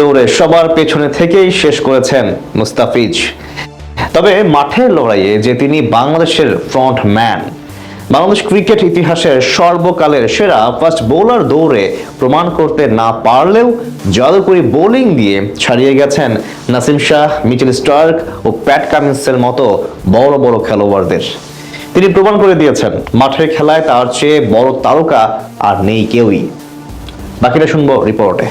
দৌড়ে সবার পেছনে থেকেই শেষ করেছেন মুস্তাফিজ। তবে মাঠের লড়াইয়ে যে তিনি বাংলাদেশের ফ্রন্ট ম্যান বাংলাদেশ ক্রিকেট ইতিহাসের সর্বকালের সেরা ফার্স্ট বোলার দৌড়ে প্রমাণ করতে না পারলেও জাদুকরি বোলিং দিয়ে ছাড়িয়ে গেছেন নাসিম শাহ, মিচেল স্টার্ক ও প্যাট কামিন্সের মতো বড় বড় খেলোয়াড়দের। তিনি প্রমাণ করে দিয়েছেন, মাঠের খেলায় তার চেয়ে বড় তারকা আর নেই কেউই। বাকিটা শুনব রিপোর্টে।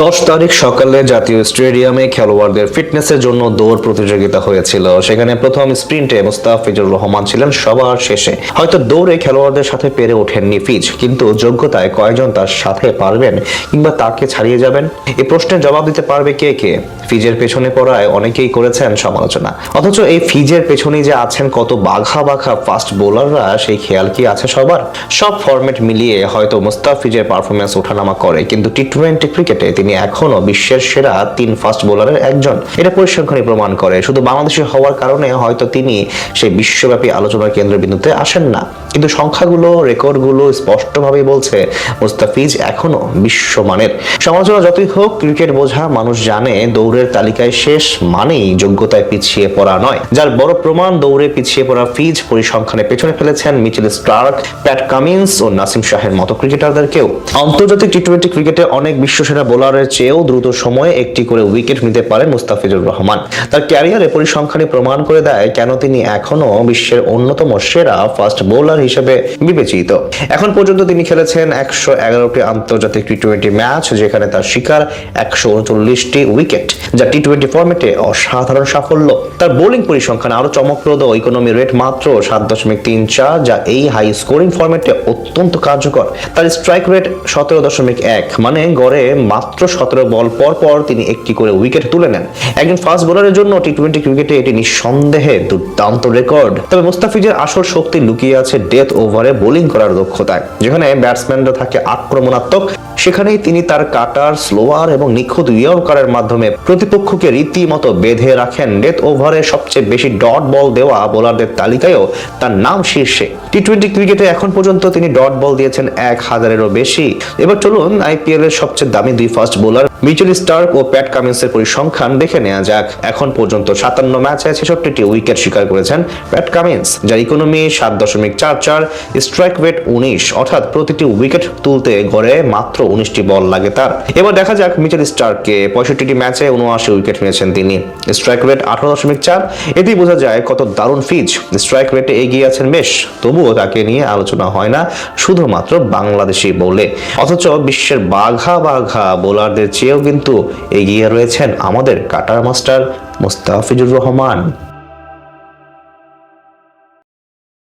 দশ তারিখ সকালে জাতীয় স্টেডিয়ামে খেলোয়াড়দের ফিটনেসের জন্য দৌড় প্রতিযোগিতা হয়েছিল। সেখানে প্রথম স্প্রিন্টে মুস্তাফিজুর রহমান ছিলেন সবার শেষে। হয়তো দৌড়ে খেলোয়াড়দের সাথে পেরে ওঠেননি ফিজ, কিন্তু যোগ্যতায় কয়জন তার সাথে পারবেন কিংবা তাকে ছাড়িয়ে যাবেন? এই প্রশ্নের জবাব দিতে পারবে কে কে? ফিজের পেছনে পড়ায় অনেকেই করেছেন সমালোচনা। অথচ এই ফিজের পেছনেই যে আছেন কত বাঘা বাঘা ফাস্ট বোলাররা, সেই খেয়াল কি আছে সবার? সব ফরম্যাট মিলিয়ে হয়তো মুস্তাফিজের পারফরমেন্স ওঠানামা করে, কিন্তু টি টোয়েন্টি ক্রিকেটে তিনি এখনও বিশ্বের সেরা তিন ফাস্ট বোলারের একজন। এটা পরিসংখ্যানই প্রমাণ করে। শুধু বাংলাদেশি হওয়ার কারণে হয়তো তিনি সেই বিশ্বব্যাপী আলোচনার কেন্দ্রবিন্দুতে আসেন না। কিন্তু সংখ্যাগুলো, রেকর্ডগুলো স্পষ্টভাবেই বলছে মুস্তাফিজ এখনও বিশ্বমানের। সমালোচনা যতই হোক, ক্রিকেট বোঝা মানুষ জানে দৌড়ের তালিকায় শেষ মানেই যোগ্যতায় পিছিয়ে পড়া নয়। যার বড় প্রমাণ দৌড়ে পিছিয়ে পড়া ফিজ পরিসংখ্যানে পেছনে ফেলেছেন মিচেল স্টার্ক, প্যাট কামিন্স ও নাসিম শাহের মতো ক্রিকেটারদেরকেও। আন্তর্জাতিক টি টোয়েন্টি ক্রিকেটে অনেক বিশ্বসেরা বোলারের চেয়েও দ্রুত সময়ে একটি করে উইকেট নিতে পারেন মুস্তাফিজুর রহমান। তার ক্যারিয়ারে পরিসংখ্যানই প্রমাণ করে দেয় কেন তিনি এখনও বিশ্বের অন্যতম সেরা ফাস্ট বোলার হিসেবে বিবেচিত। এখন পর্যন্ত তিনি খেলেছেন একশো এগারোটি আন্তর্জাতিক টি টোয়েন্টি ম্যাচ, যেখানে তার শিকার একশো উনচল্লিশটি উইকেট, যা টি টোয়েন্টি ফর্মেটে অসাধারণ সাফল্য। তার বোলিং পরিসংখ্যান আরও চমকপ্রদ, ইকোনমি রেট মাত্র সাত দশমিক তিন চার, যা এই হাই স্কোরিং ফর্মেটে অত্যন্ত কার্যকর। তার স্ট্রাইক রেট সতেরো দশমিক এক মানে গড়ে মাত্র সতেরো বল পর পর তিনি একটি করে উইকেট তুলে নেন। একজন ফাস্ট বোলারের জন্য টি টোয়েন্টি ক্রিকেটে এটি নিঃসন্দেহে দুর্দান্ত রেকর্ড তবে মুস্তাফিজের আসল শক্তি লুকিয়ে আছে ডেথ ওভারে বোলিং করার দক্ষতায়। যেখানে ব্যাটসম্যানরা থাকে আক্রমণাত্মক, সেখানেই তিনি তার কাটার স্লোয়ার এবং নিখুঁত ইয়র্কারের মাধ্যমে প্রতিপক্ষকে রীতিমতো বেঁধে রাখেন। ডেথ ওভারে সবচেয়ে বেশি ডট বল দেওয়া বোলারদের তালিকায়ও তার নাম শীর্ষে। টি টোয়েন্টি ক্রিকেটে এখন পর্যন্ত তিনি ডট বল দিয়েছেন এক হাজারেরও বেশি। এবার চলুন আইপিএল এর সবচেয়ে দামি দুই ফাস্ট বোলার মিচেল স্টার্ক ও প্যাট কামিন্সের পরিসংখ্যান দেখে নেওয়া যাক। এখন পর্যন্ত সাতান্ন ম্যাচে ছেষট্টিটি উইকেট শিকার করেছেন প্যাট কামিন্স, যার ইকোনমি সাত দশমিক চার চার, স্ট্রাইক রেট উনিশ, অর্থাৎ প্রতিটি উইকেট তুলতে গড়ে মাত্র উনিশটি বল লাগে তার। এবার দেখা যাক মিচেল স্টার্ককে পঁয়ষট্টিটি ম্যাচে উনআশি উইকেট নিয়েছেন তিনি। স্ট্রাইক রেট আঠারো দশমিক চার, এতেই বোঝা যায় কত দারুণ ফিজ। স্ট্রাইক রেটে এগিয়ে আছেন বেশ, তবুও তাকে নিয়ে আলোচনা হয় না শুধুমাত্র বাংলাদেশি বলে। অথচ বিশ্বের বাঘা বাঘা বোলারদের কিন্তু এগিয়ে রয়েছেন আমাদের কাটার মাস্টার মুস্তাফিজুর রহমান।